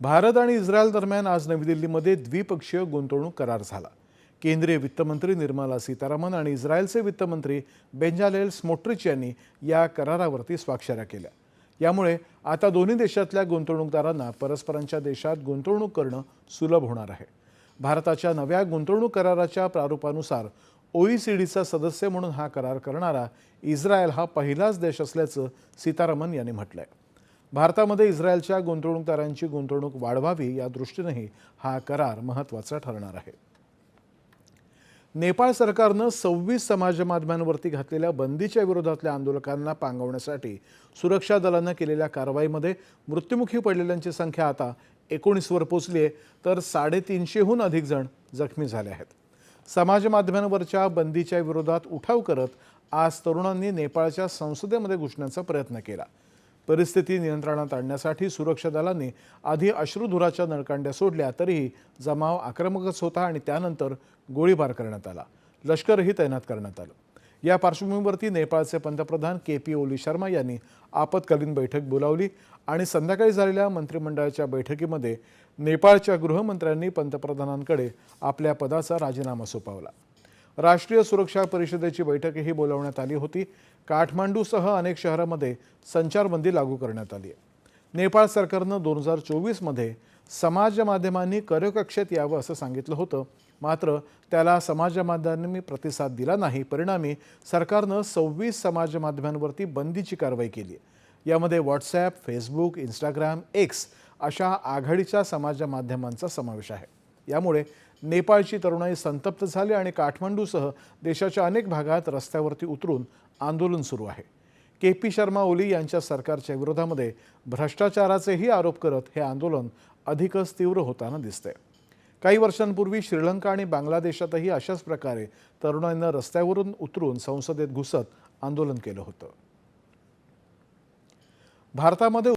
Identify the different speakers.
Speaker 1: भारत आणि इस्रायल दरम्यान आज नवी दिल्लीमध्ये द्विपक्षीय गुंतवणूक करार झाला. केंद्रीय वित्तमंत्री निर्मला सीतारामन आणि इस्रायलचे वित्तमंत्री बेंजालेल स्मोट्रिच यांनी या करारावरती स्वाक्षऱ्या केल्या. यामुळे आता दोन्ही देशातल्या गुंतवणूकदारांना परस्परांच्या देशात गुंतवणूक करणं सुलभ होणार आहे. भारताच्या नव्या गुंतवणूक कराराच्या प्रारूपानुसार ओईसीडीचा सदस्य म्हणून हा करार करणारा इस्रायल हा पहिलाच देश असल्याचं सीतारामन यांनी म्हटलं आहे भारतामध्ये इस्रायलच्या गुंतवणूकदारांची गुंतवणूक वाढवावी या दृष्टीनंही हा करार महत्त्वाचा ठरणार आहे. नेपाळ सरकारनं सव्वीस समाजमाध्यमांवरती घातलेल्या बंदीच्या विरोधातल्या आंदोलकांना पांगवण्यासाठी सुरक्षा दलानं केलेल्या कारवाईमध्ये मृत्युमुखी पडलेल्यांची संख्या आता एकोणीसवर पोचली आहे तर साडेतीनशेहून अधिक जण जखमी झाले आहेत. समाजमाध्यमांवरच्या बंदीच्या विरोधात उठाव करत आज तरुणांनी नेपाळच्या संसदेमध्ये घुसण्याचा प्रयत्न केला. परिस्थिती नियंत्रणात आणण्यासाठी सुरक्षा दलांनी आधी अश्रुधुराच्या नळकांड्या सोडल्या तरीही जमाव आक्रमकच होता आणि त्यानंतर गोळीबार करण्यात आला. लष्करही तैनात करण्यात आलं. या पार्श्वभूमीवरती नेपाळचे पंतप्रधान के पी ओली शर्मा यांनी आपत्कालीन बैठक बोलावली आणि संध्याकाळी झालेल्या मंत्रिमंडळाच्या बैठकीमध्ये नेपाळच्या गृहमंत्र्यांनी पंतप्रधानांकडे आपल्या पदाचा राजीनामा सोपवला. राष्ट्रीय सुरक्षा परिषदेची बैठकही बोलावण्यात आली होती. काठमांडूसह अनेक शहरामध्ये संचारबंदी लागू करण्यात आली आहे. नेपाळ सरकारनं दोन हजार चोवीसमध्ये समाज माध्यमांनी करकक्षेत यावं असं सांगितलं होतं. मात्र त्याला समाज माध्यमांनी प्रतिसाद दिला नाही. परिणामी सरकारनं सव्वीस समाज माध्यमांवरती बंदीची कारवाई केली आहे. यामध्ये व्हॉट्सॲप फेसबुक इंस्टाग्राम एक्स अशा आघाडीच्या समाज माध्यमांचा समावेश आहे. यामुळे नेपाळची तरुणाई संतप्त झाली आणि काठमांडूसह देशाच्या अनेक भागात रस्त्यावरती उतरून आंदोलन सुरू आहे. के पी शर्मा ओली यांच्या सरकारच्या विरोधामध्ये भ्रष्टाचाराचेही आरोप करत हे आंदोलन अधिकच तीव्र होताना दिसतंय. काही वर्षांपूर्वी श्रीलंका आणि बांगलादेशातही अशाच प्रकारे तरुणांना रस्त्यावरून उतरून संसदेत घुसत आंदोलन केलं होतं. भारतामध्ये